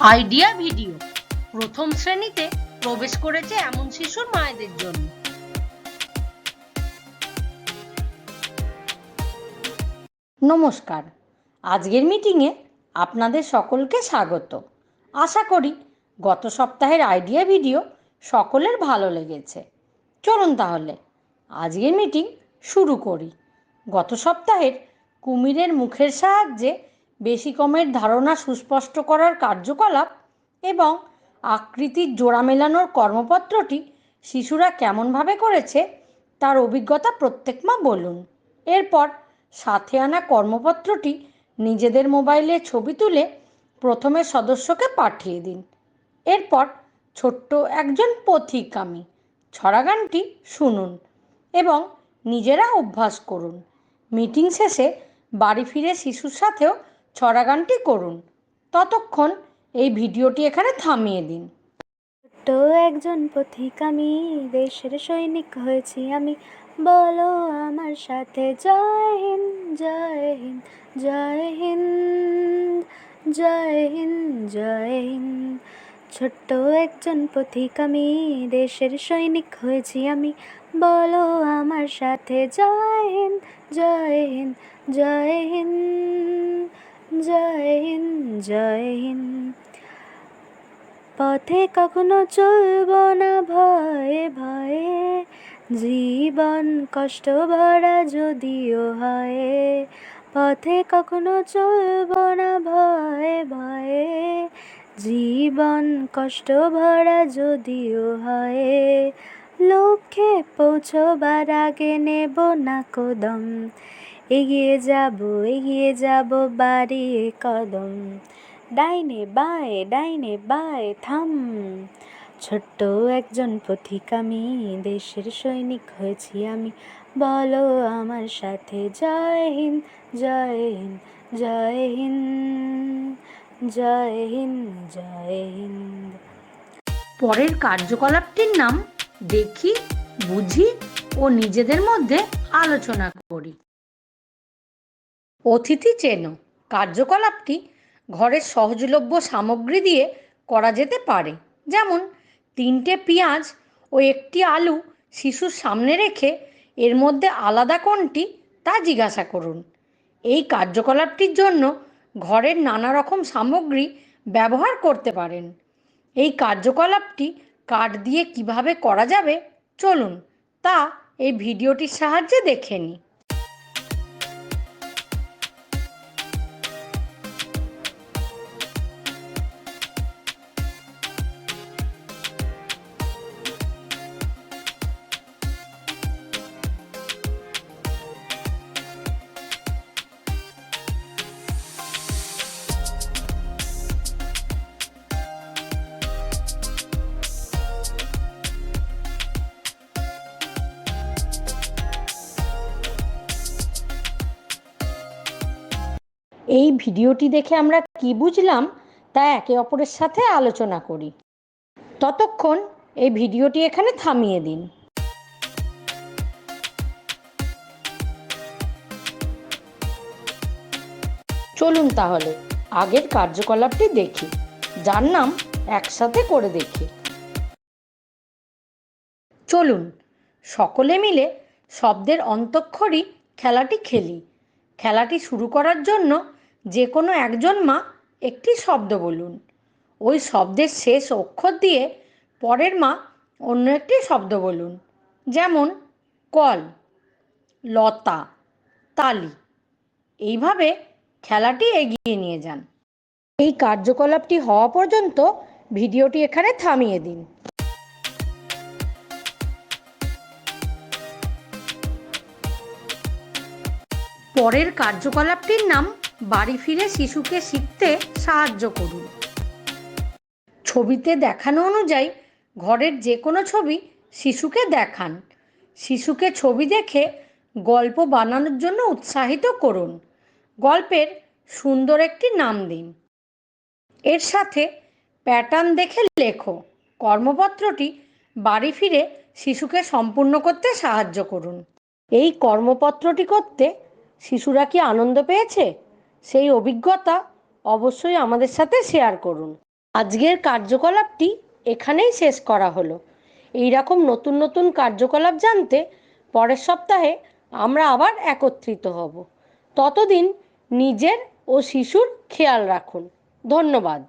Idea video. প্রথম শ্রেণীতে প্রবেশ করেছে এমন শিশুর মায়েদের জন্য। নমস্কার। আজকের মিটিংয়ে আপনাদের সকলকে স্বাগত। আশা করি গত সপ্তাহের আইডিয়া ভিডিও সকলের ভালো লেগেছে। চলুন তাহলে, আজকের মিটিং শুরু করি। গত সপ্তাহের কুমিরের মুখের সাহায্যে বেশি কমের ধারণা সুস্পষ্ট করার কার্যকলাপ এবং আকৃতির জোড়া মেলানোর কর্মপত্রটি শিশুরা কেমনভাবে করেছে তার অভিজ্ঞতা প্রত্যেক মা বলুন। এরপর সাথে আনা কর্মপত্রটি নিজেদের মোবাইলে ছবি তুলে প্রথমে সদস্যকে পাঠিয়ে দিন। এরপর ছোট্ট একজন পথিক আমি ছড়াগানটি শুনুন এবং নিজেরা অভ্যাস করুন। মিটিং শেষে বাড়ি ফিরে শিশুর সাথেও ছড়াগানটি করুন। ততক্ষণ এই ভিডিওটি এখানে থামিয়ে দিন। ছোট্ট একজন পথিক আমি, দেশের সৈনিক হয়েছি আমি। বলো আমার সাথে, জয় হিন্দ জয় হিন্দ জয় হিন্দ জয় হিন্দ জয় হিন্দ। ছোট্ট একজন পথিক আমি, দেশের সৈনিক হয়েছি আমি। বলো আমার সাথে, জয় হিন্দ জয় হিন্দ জয় হিন্দ। জয় হিন্দ জয় হিন্দ। পথে কখনো চলব না ভয়ে ভয়ে, জীবন কষ্ট ভরা যদিও হয়। পথে কখনো চলব না ভয়ে ভয়ে, জীবন কষ্ট ভরা যদিও হয়। লক্ষ্যে পৌঁছবার আগে নেব না কদম এগিয়ে যাব এগিয়ে যাব বাড়িয়ে কদম। ডাইনে বায়ে ডাইনে বায়ে থাম। ছোট্ট একজন পথিক আমি, দেশের সৈনিক হয়েছি আমি। বলো আমার সাথে, জয় হিন্দ জয় হিন্দ জয় হিন্দ জয় হিন্দ জয় হিন্দ। পরের কার্যকলাপটির নাম দেখি, বুঝি ও নিজেদের মধ্যে আলোচনা করি। অতিথি চেনো। কার্যকলাপটি ঘরের সহজলভ্য সামগ্রী দিয়ে করা যেতে পারে। যেমন, তিনটে পেঁয়াজ ও একটি আলু শিশুর সামনে রেখে এর মধ্যে আলাদা কোনটি তা জিজ্ঞাসা করুন। এই কার্যকলাপটির জন্য ঘরের নানা রকম সামগ্রী ব্যবহার করতে পারেন। এই কার্যকলাপটি কাঠ দিয়ে কীভাবে করা যাবে চলুন তা এই ভিডিওটির সাহায্যে দেখে নিই। এই ভিডিওটি দেখে আমরা কি বুঝলাম তা একে অপরের সাথে আলোচনা করি। ততক্ষণ এই ভিডিওটি এখানে থামিয়ে দিন। চলুন তাহলে আগের কার্যকলাপটি দেখি, যার নাম একসাথে করে দেখি। চলুন, সকলে মিলে শব্দের অন্তক্ষরই খেলাটি খেলি। খেলাটি শুরু করার জন্য যে কোনো একজন মা একটি শব্দ বলুন। ওই শব্দের শেষ অক্ষর দিয়ে পরের মা অন্য একটি শব্দ বলুন, যেমন কল, লতা, তালি। এইভাবে খেলাটি এগিয়ে নিয়ে যান। এই কার্যকলাপটি হওয়া পর্যন্ত ভিডিওটি এখানে থামিয়ে দিন। পরের কার্যকলাপটির নাম বাড়ি ফিরে শিশুকে শিখতে সাহায্য করুন। ছবিতে দেখানো অনুযায়ী ঘরের যে কোনো ছবি শিশুকে দেখান। শিশুকে ছবি দেখে গল্প বানানোর জন্য উৎসাহিত করুন। গল্পের সুন্দর একটি নাম দিন। এর সাথে প্যাটার্ন দেখে লেখো। কর্মপত্রটি বাড়ি ফিরে শিশুকে সম্পূর্ণ করতে সাহায্য করুন। এই কর্মপত্রটি করতে শিশুরা কি আনন্দ পেয়েছে? সেই অভিজ্ঞতা অবশ্যই আমাদের সাথে শেয়ার করুন। আজকের কার্যকলাপটি এখানেই শেষ করা হলো। এই রকম নতুন নতুন কার্যকলাপ জানতে পরের সপ্তাহে আমরা আবার একত্রিত হব। ততদিন নিজের ও শিশুর খেয়াল রাখুন। ধন্যবাদ।